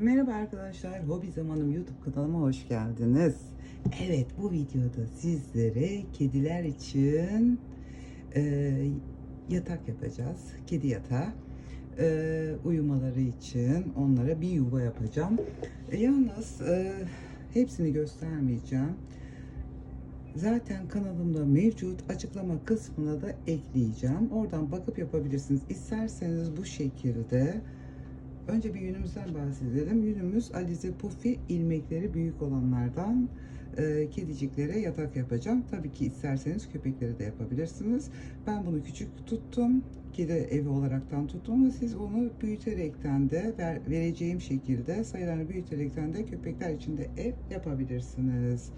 Merhaba arkadaşlar, Hobi Zamanım YouTube kanalıma hoş geldiniz. Evet, bu videoda sizlere kediler için e, yatak yapacağız. Kedi yatağı. E, uyumaları için onlara bir yuva yapacağım. E, yalnız e, hepsini göstermeyeceğim. Zaten kanalımda mevcut açıklama kısmına da ekleyeceğim. Oradan bakıp yapabilirsiniz. İsterseniz bu şekilde Önce bir yünümüzden bahsedelim. Yünümüz Alize Puffy ilmekleri büyük olanlardan e, kediciklere yatak yapacağım. Tabii ki isterseniz köpeklere de yapabilirsiniz. Ben bunu küçük tuttum. Kedi evi olaraktan tuttum ama siz onu büyüterekten de ver, vereceğim şekilde sayılarını büyüterekten de köpekler için de ev yapabilirsiniz.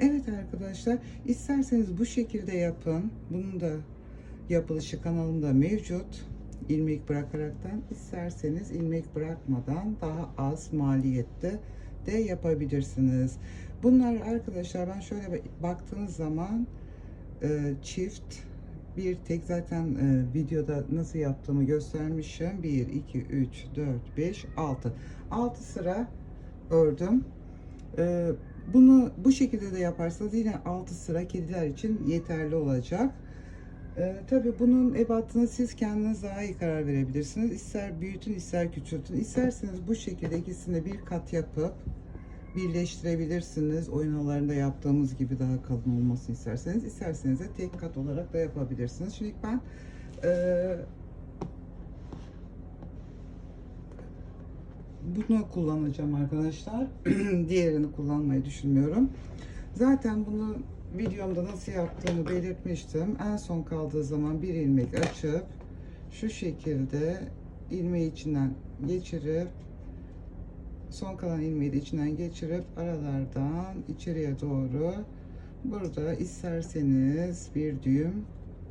Evet arkadaşlar isterseniz bu şekilde yapın. Bunun da yapılışı kanalımda mevcut ilmek bırakaraktan isterseniz ilmek bırakmadan daha az maliyette de yapabilirsiniz. Bunlar arkadaşlar ben şöyle baktığınız zaman e, çift bir tek zaten e, videoda nasıl yaptığımı göstermişim. 1, 2, 3, 4, 5, 6. 6 sıra ördüm. E, bunu bu şekilde de yaparsanız yine 6 sıra kediler için yeterli olacak. Ee, tabii bunun ebatını siz kendiniz daha iyi karar verebilirsiniz. İster büyütün ister küçültün. İsterseniz bu şekilde ikisini bir kat yapıp birleştirebilirsiniz. Oyun halılarında yaptığımız gibi daha kalın olmasını isterseniz. İsterseniz de tek kat olarak da yapabilirsiniz. Şimdi ben e, bunu kullanacağım arkadaşlar. Diğerini kullanmayı düşünmüyorum. Zaten bunu videomda nasıl yaptığımı belirtmiştim. En son kaldığı zaman bir ilmek açıp şu şekilde ilmeği içinden geçirip son kalan ilmeği de içinden geçirip aralardan içeriye doğru burada isterseniz bir düğüm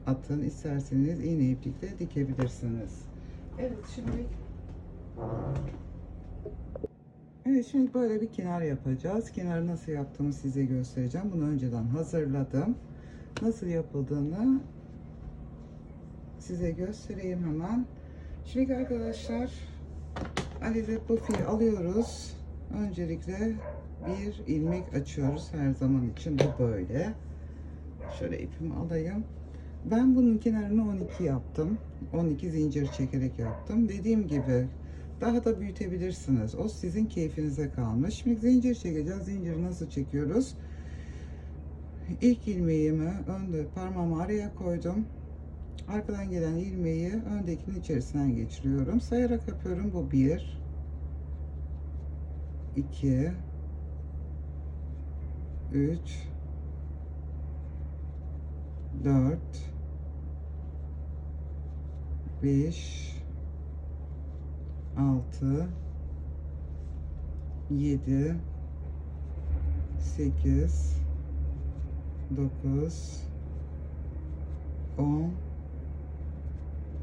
atın isterseniz iğne iplikle dikebilirsiniz. Evet şimdi Evet şimdi böyle bir kenar yapacağız. Kenarı nasıl yaptığımı size göstereceğim. Bunu önceden hazırladım. Nasıl yapıldığını size göstereyim hemen. Şimdi arkadaşlar Alize Buffy'yi alıyoruz. Öncelikle bir ilmek açıyoruz her zaman için bu böyle. Şöyle ipimi alayım. Ben bunun kenarını 12 yaptım. 12 zincir çekerek yaptım. Dediğim gibi daha da büyütebilirsiniz. O sizin keyfinize kalmış. Şimdi zincir çekeceğiz. Zinciri nasıl çekiyoruz? İlk ilmeğimi önde parmağımı araya koydum. Arkadan gelen ilmeği öndekinin içerisinden geçiriyorum. Sayarak yapıyorum. Bu bir, iki, üç, dört, beş, 6 7 8 9 10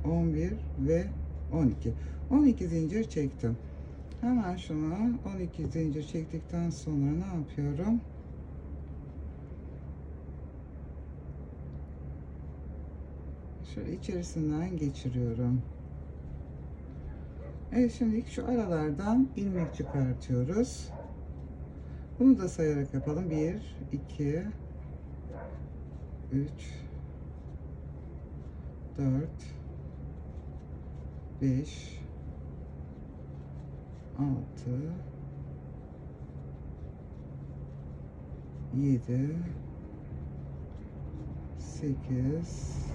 11 ve 12 12 zincir çektim. Hemen şuna 12 zincir çektikten sonra ne yapıyorum? Şöyle içerisinden geçiriyorum Evet şimdi şu aralardan ilmek çıkartıyoruz. Bunu da sayarak yapalım. 1, 2, 3, 4, 5, 6, 7, 8,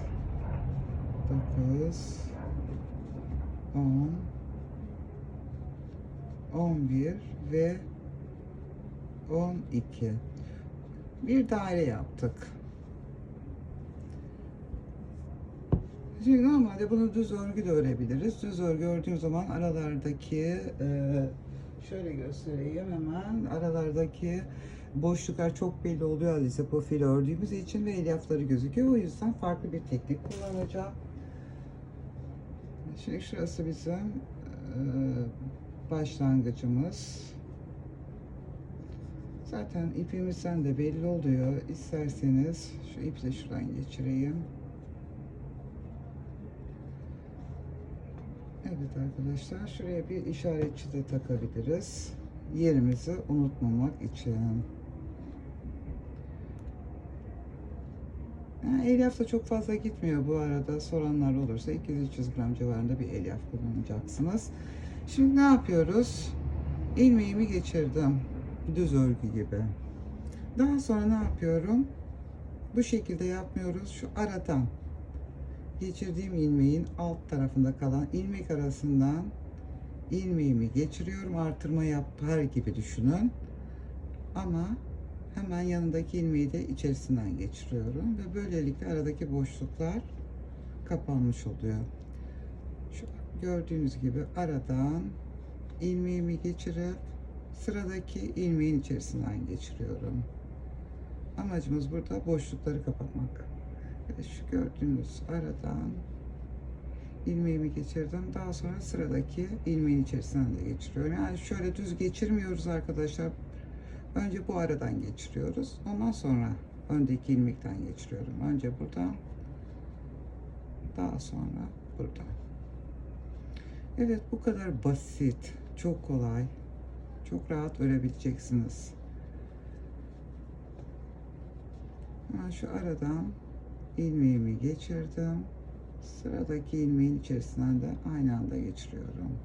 9, 10, 11 ve 12 bir daire yaptık. Şimdi normalde bunu düz örgü de örebiliriz. Düz örgü ördüğüm zaman aralardaki e, şöyle göstereyim hemen aralardaki boşluklar çok belli oluyor Alize profil ördüğümüz için ve elyafları gözüküyor. O yüzden farklı bir teknik kullanacağım. Şimdi şurası bizim e, başlangıcımız. Zaten ipimizden de belli oluyor. İsterseniz şu iple şuradan geçireyim. Evet arkadaşlar şuraya bir işaretçi de takabiliriz. Yerimizi unutmamak için. Elyaf da çok fazla gitmiyor bu arada. Soranlar olursa 200-300 gram civarında bir elyaf kullanacaksınız. Şimdi ne yapıyoruz? İlmeğimi geçirdim. Düz örgü gibi. Daha sonra ne yapıyorum? Bu şekilde yapmıyoruz. Şu aradan geçirdiğim ilmeğin alt tarafında kalan ilmek arasından ilmeğimi geçiriyorum. Artırma yapar gibi düşünün. Ama hemen yanındaki ilmeği de içerisinden geçiriyorum ve böylelikle aradaki boşluklar kapanmış oluyor. Gördüğünüz gibi aradan ilmeğimi geçirip sıradaki ilmeğin içerisinden geçiriyorum. Amacımız burada boşlukları kapatmak. Evet, şu gördüğünüz aradan ilmeğimi geçirdim. Daha sonra sıradaki ilmeğin içerisinden de geçiriyorum. Yani şöyle düz geçirmiyoruz arkadaşlar. Önce bu aradan geçiriyoruz. Ondan sonra öndeki ilmekten geçiriyorum. Önce buradan daha sonra buradan. Evet bu kadar basit, çok kolay, çok rahat örebileceksiniz. Hemen şu aradan ilmeğimi geçirdim. Sıradaki ilmeğin içerisinden de aynı anda geçiriyorum.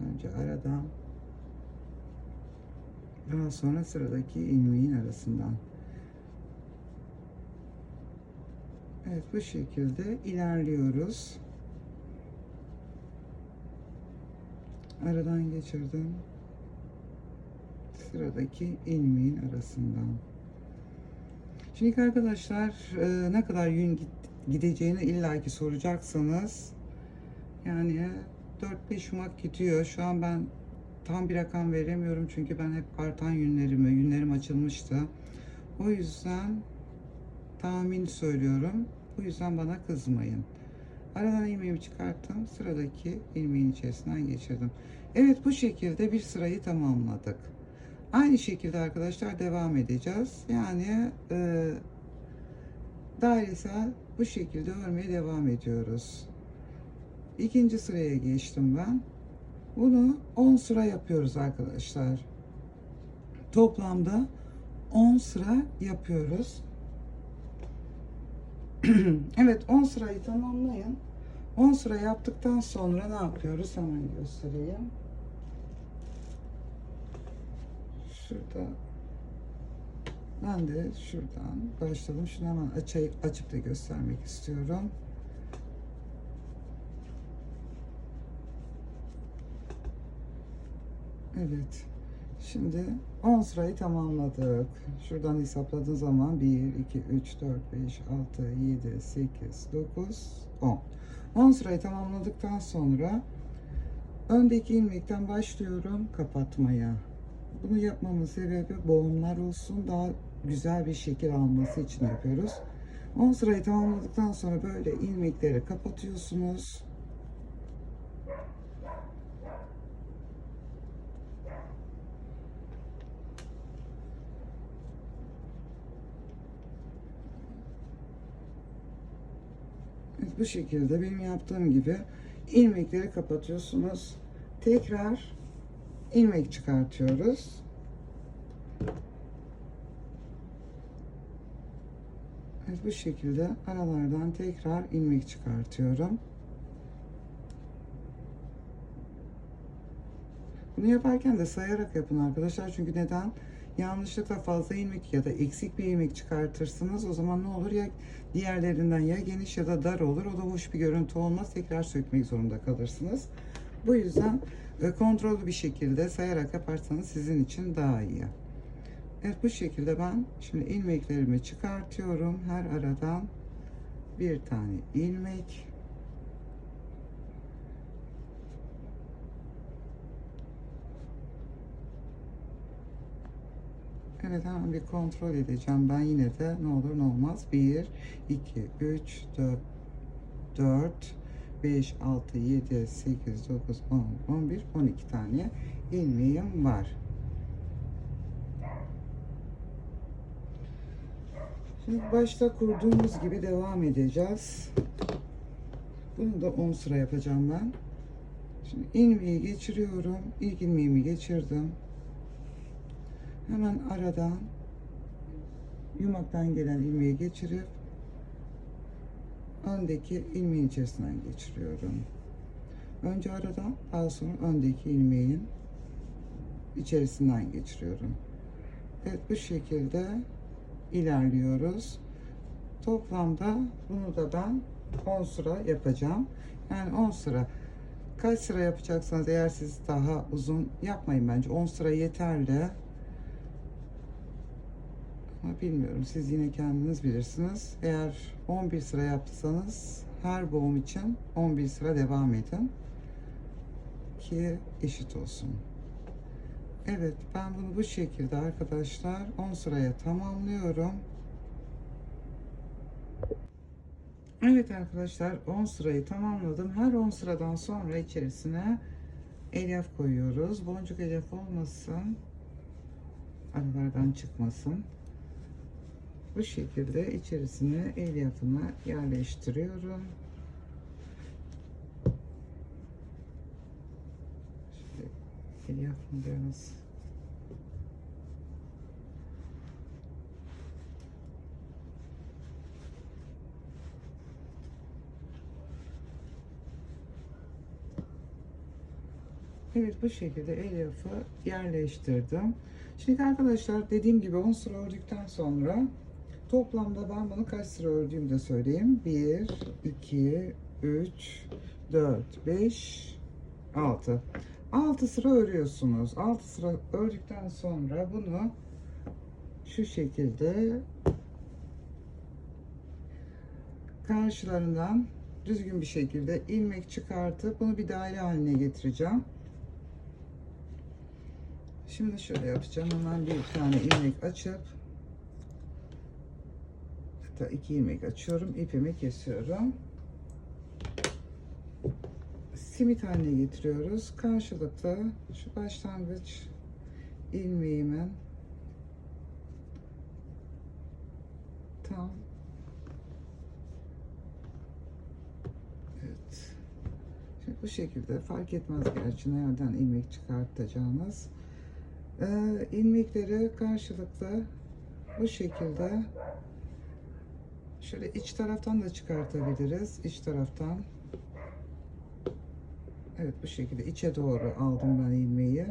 Önce aradan daha sonra sıradaki ilmeğin arasından. Evet bu şekilde ilerliyoruz. Aradan geçirdim. Sıradaki ilmeğin arasından. Şimdi arkadaşlar e, ne kadar yün gideceğini illaki soracaksanız yani 4-5 yumak gidiyor. Şu an ben tam bir rakam veremiyorum çünkü ben hep artan yünlerimi, yünlerim açılmıştı. O yüzden tahmin söylüyorum. Bu yüzden bana kızmayın. Aradan ilmeğimi çıkarttım. Sıradaki ilmeğin içerisinden geçirdim. Evet bu şekilde bir sırayı tamamladık. Aynı şekilde arkadaşlar devam edeceğiz. Yani e, dairesel bu şekilde örmeye devam ediyoruz. İkinci sıraya geçtim ben. Bunu 10 sıra yapıyoruz arkadaşlar. Toplamda 10 sıra yapıyoruz. evet 10 sırayı tamamlayın. 10 sıra yaptıktan sonra ne yapıyoruz? Hemen göstereyim. Şurada ben de şuradan başladım. Şunu hemen açayım, açıp da göstermek istiyorum. Evet. Şimdi 10 sırayı tamamladık. Şuradan hesapladığın zaman 1, 2, 3, 4, 5, 6, 7, 8, 9, 10. 10 sırayı tamamladıktan sonra öndeki ilmekten başlıyorum kapatmaya. Bunu yapmamın sebebi boğumlar olsun daha güzel bir şekil alması için yapıyoruz. 10 sırayı tamamladıktan sonra böyle ilmekleri kapatıyorsunuz. Bu şekilde benim yaptığım gibi ilmekleri kapatıyorsunuz. Tekrar ilmek çıkartıyoruz. Evet, bu şekilde aralardan tekrar ilmek çıkartıyorum. Bunu yaparken de sayarak yapın arkadaşlar. Çünkü neden? Yanlışlıkla fazla ilmek ya da eksik bir ilmek çıkartırsınız. O zaman ne olur ya diğerlerinden ya geniş ya da dar olur. O da hoş bir görüntü olmaz. Tekrar sökmek zorunda kalırsınız. Bu yüzden e, kontrollü bir şekilde sayarak yaparsanız sizin için daha iyi. Evet bu şekilde ben şimdi ilmeklerimi çıkartıyorum. Her aradan bir tane ilmek. Evet hemen bir kontrol edeceğim. Ben yine de ne olur ne olmaz. 1, 2, 3, 4, 4, 5, 6, 7, 8, 9, 10, 11, 12 tane ilmeğim var. Şimdi başta kurduğumuz gibi devam edeceğiz. Bunu da 10 sıra yapacağım ben. Şimdi ilmeği geçiriyorum. İlk ilmeğimi geçirdim. Hemen aradan yumaktan gelen ilmeği geçirip öndeki ilmeğin içerisinden geçiriyorum. Önce aradan daha sonra öndeki ilmeğin içerisinden geçiriyorum. Evet bu şekilde ilerliyoruz. Toplamda bunu da ben 10 sıra yapacağım. Yani 10 sıra. Kaç sıra yapacaksanız eğer siz daha uzun yapmayın bence. 10 sıra yeterli. Bilmiyorum siz yine kendiniz bilirsiniz. Eğer 11 sıra yaptıysanız her boğum için 11 sıra devam edin. Ki eşit olsun. Evet ben bunu bu şekilde arkadaşlar 10 sıraya tamamlıyorum. Evet arkadaşlar 10 sırayı tamamladım. Her 10 sıradan sonra içerisine elyaf koyuyoruz. Boncuk elyaf olmasın. Aralardan çıkmasın. Bu şekilde içerisine elyafını yerleştiriyorum. Şöyle elyafını biraz Evet bu şekilde elyafı yerleştirdim. Şimdi arkadaşlar dediğim gibi 10 sıra ördükten sonra toplamda ben bunu kaç sıra ördüğümü de söyleyeyim. 1, 2, 3, 4, 5, 6. 6 sıra örüyorsunuz. 6 sıra ördükten sonra bunu şu şekilde karşılarından düzgün bir şekilde ilmek çıkartıp bunu bir daire haline getireceğim. Şimdi şöyle yapacağım. Hemen bir tane ilmek açıp hatta iki ilmek açıyorum. ipimi kesiyorum. Simit haline getiriyoruz. Karşılıklı şu başlangıç ilmeğimin tam Evet. Şimdi bu şekilde fark etmez gerçi nereden ilmek çıkartacağınız. Ee, ilmekleri karşılıklı bu şekilde şöyle iç taraftan da çıkartabiliriz. İç taraftan. Evet bu şekilde içe doğru aldım ben ilmeği.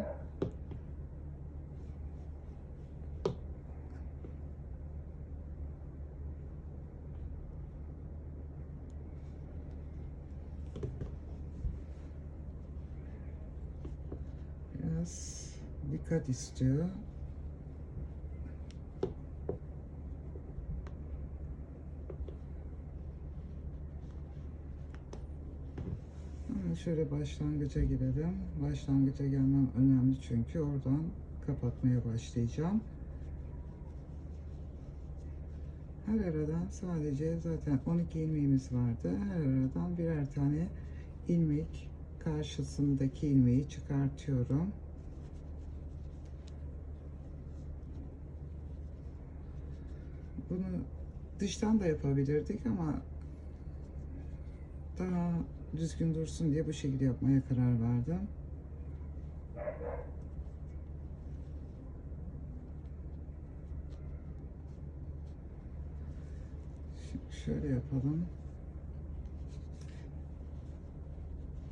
Biraz dikkat istiyor. Hemen şöyle başlangıca girelim. Başlangıca gelmem önemli çünkü oradan kapatmaya başlayacağım. Her aradan sadece zaten 12 ilmeğimiz vardı. Her aradan birer tane ilmek karşısındaki ilmeği çıkartıyorum. Bunu dıştan da yapabilirdik ama daha düzgün dursun diye bu şekilde yapmaya karar verdim. Şimdi şöyle yapalım.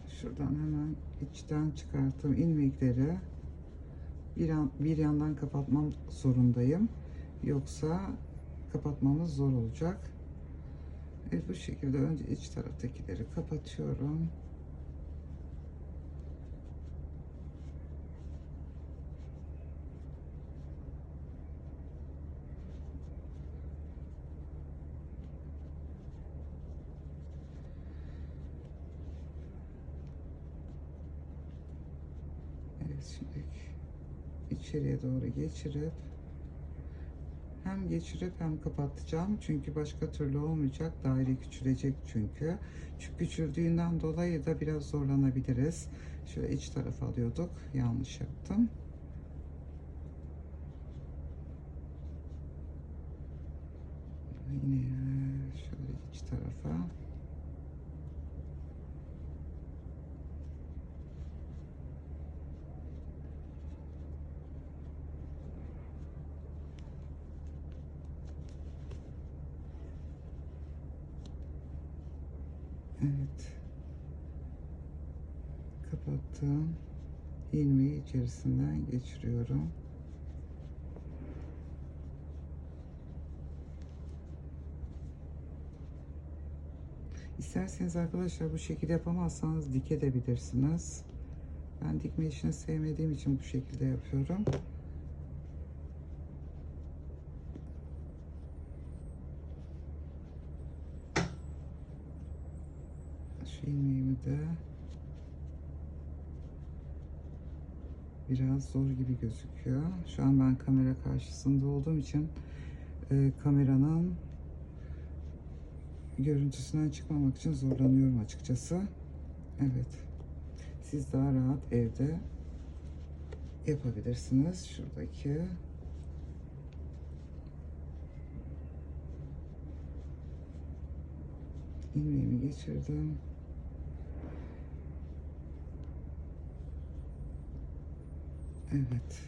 Şuradan hemen içten çıkarttığım ilmekleri bir, an, bir yandan kapatmam zorundayım. Yoksa kapatmamız zor olacak. Evet bu şekilde önce iç taraftakileri kapatıyorum. Evet şimdi içeriye doğru geçirip hem geçirip hem kapatacağım. Çünkü başka türlü olmayacak daire küçülecek çünkü. Çünkü küçüldüğünden dolayı da biraz zorlanabiliriz. Şöyle iç tarafa alıyorduk yanlış yaptım. Yine şöyle iç tarafa Evet. Kapattım. ilmeği içerisinden geçiriyorum. İsterseniz arkadaşlar bu şekilde yapamazsanız dikebilirsiniz. Ben dikme işini sevmediğim için bu şekilde yapıyorum. Şu ilmeğimi de biraz zor gibi gözüküyor. Şu an ben kamera karşısında olduğum için e, kameranın görüntüsünden çıkmamak için zorlanıyorum açıkçası. Evet. Siz daha rahat evde yapabilirsiniz. Şuradaki ilmeğimi geçirdim. Evet.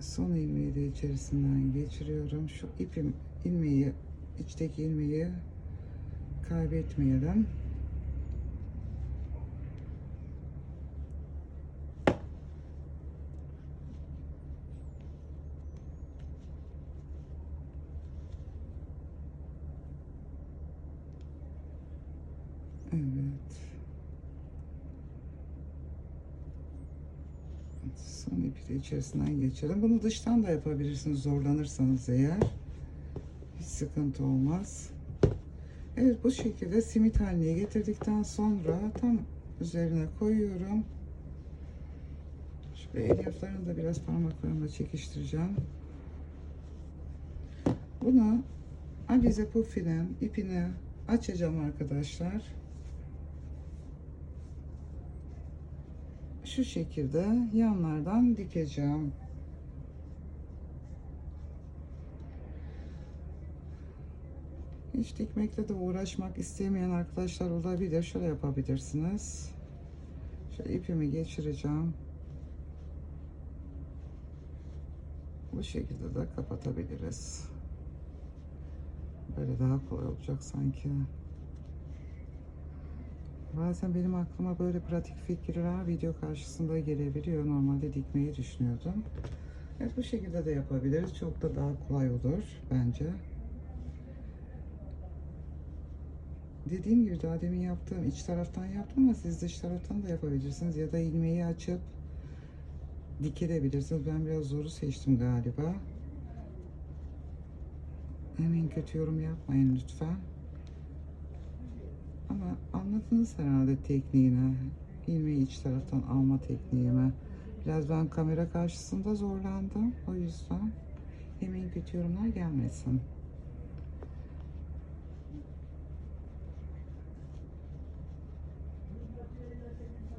Son ilmeği de içerisinden geçiriyorum. Şu ipim ilmeği içteki ilmeği kaybetmeyelim. Evet. Son ipi de içerisinden geçelim. Bunu dıştan da yapabilirsiniz zorlanırsanız eğer. Hiç sıkıntı olmaz. Evet bu şekilde simit haline getirdikten sonra tam üzerine koyuyorum. Şöyle elyaflarını da biraz parmaklarımla çekiştireceğim. Bunu avize pufinin ipini açacağım arkadaşlar. Şu şekilde yanlardan dikeceğim. Hiç dikmekle de uğraşmak istemeyen arkadaşlar olabilir. Şöyle yapabilirsiniz. Şöyle ipimi geçireceğim. Bu şekilde de kapatabiliriz. Böyle daha kolay olacak sanki. Bazen benim aklıma böyle pratik fikirler video karşısında gelebiliyor. Normalde dikmeyi düşünüyordum. Evet bu şekilde de yapabiliriz. Çok da daha kolay olur bence. Dediğim gibi daha demin yaptığım iç taraftan yaptım ama siz dış taraftan da yapabilirsiniz. Ya da ilmeği açıp dikebilirsiniz. Ben biraz zoru seçtim galiba. Hemen kötü yorum yapmayın lütfen. Ama anladınız herhalde tekniğini. İlmeği iç taraftan alma tekniğimi. Biraz ben kamera karşısında zorlandım. O yüzden hemen kötü yorumlar gelmesin.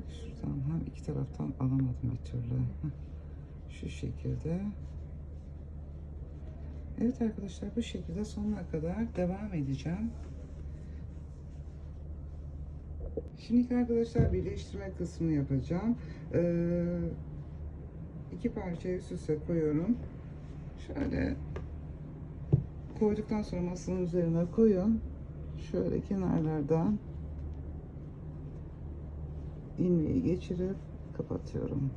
Şuradan hem iki taraftan alamadım bir türlü. Şu şekilde. Evet arkadaşlar bu şekilde sonuna kadar devam edeceğim. Şimdi arkadaşlar birleştirme kısmını yapacağım. Ee, iki parçayı üst üste koyuyorum. Şöyle koyduktan sonra masanın üzerine koyun. Şöyle kenarlardan ilmeği geçirip kapatıyorum.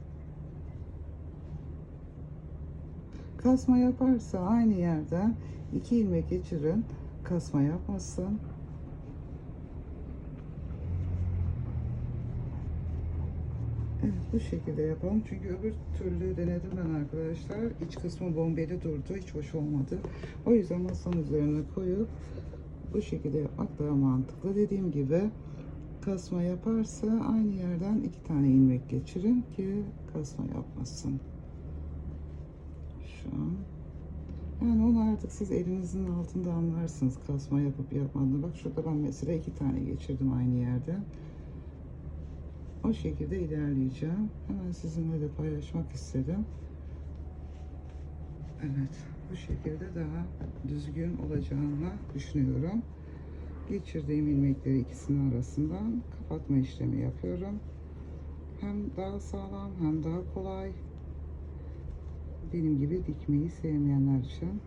Kasma yaparsa aynı yerden iki ilmek geçirin. Kasma yapmasın. Evet bu şekilde yapalım. Çünkü öbür türlü denedim ben arkadaşlar. İç kısmı bombeli durdu. Hiç hoş olmadı. O yüzden masanın üzerine koyup bu şekilde yapmak daha mantıklı. Dediğim gibi kasma yaparsa aynı yerden iki tane ilmek geçirin ki kasma yapmasın. Şu an. Yani onu artık siz elinizin altında anlarsınız kasma yapıp yapmadığını. Bak şurada ben mesela iki tane geçirdim aynı yerden. O şekilde ilerleyeceğim. Hemen sizinle de paylaşmak istedim. Evet, bu şekilde daha düzgün olacağını düşünüyorum. Geçirdiğim ilmekleri ikisinin arasından kapatma işlemi yapıyorum. Hem daha sağlam hem daha kolay. Benim gibi dikmeyi sevmeyenler için.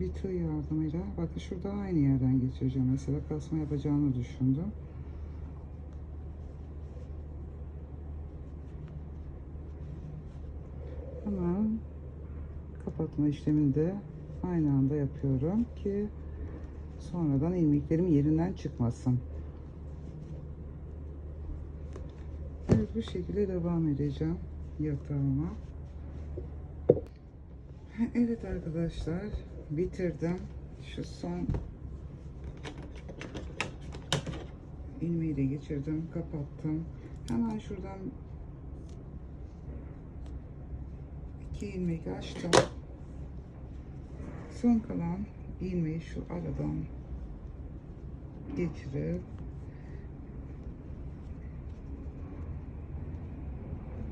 Bir tığ yardımıyla bakın şurada aynı yerden geçireceğim mesela kasma yapacağını düşündüm. Hemen kapatma işlemini de aynı anda yapıyorum ki sonradan ilmeklerim yerinden çıkmasın. Evet bu şekilde devam edeceğim yatağıma. Evet arkadaşlar bitirdim. Şu son ilmeği de geçirdim, kapattım. Hemen şuradan iki ilmek açtım. Son kalan ilmeği şu aradan geçirip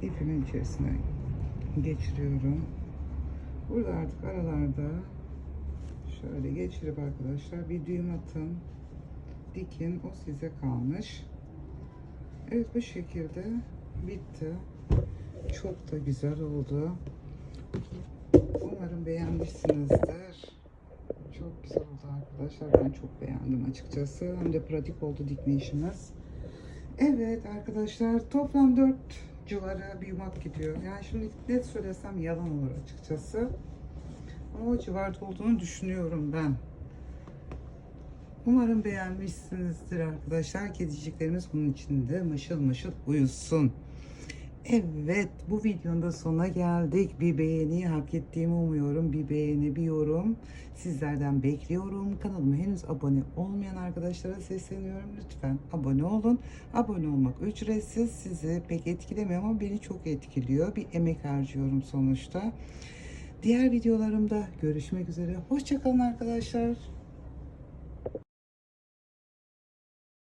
ipimin içerisine geçiriyorum. Burada artık aralarda şöyle geçirip arkadaşlar bir düğüm atın. Dikin. O size kalmış. Evet bu şekilde bitti. Çok da güzel oldu. Umarım beğenmişsinizdir. Çok güzel oldu arkadaşlar. Ben çok beğendim açıkçası. Hem de pratik oldu dikme işimiz. Evet arkadaşlar toplam 4 civarı bir yumak gidiyor. Yani şimdi net söylesem yalan olur açıkçası. O civarda olduğunu düşünüyorum ben. Umarım beğenmişsinizdir arkadaşlar. Kediciklerimiz bunun içinde mışıl mışıl uyusun. Evet bu videonun da sonuna geldik. Bir beğeni hak ettiğimi umuyorum. Bir beğeni, bir yorum sizlerden bekliyorum. Kanalıma henüz abone olmayan arkadaşlara sesleniyorum. Lütfen abone olun. Abone olmak ücretsiz. Sizi pek etkilemiyor ama beni çok etkiliyor. Bir emek harcıyorum sonuçta. Diğer videolarımda görüşmek üzere. Hoşçakalın arkadaşlar.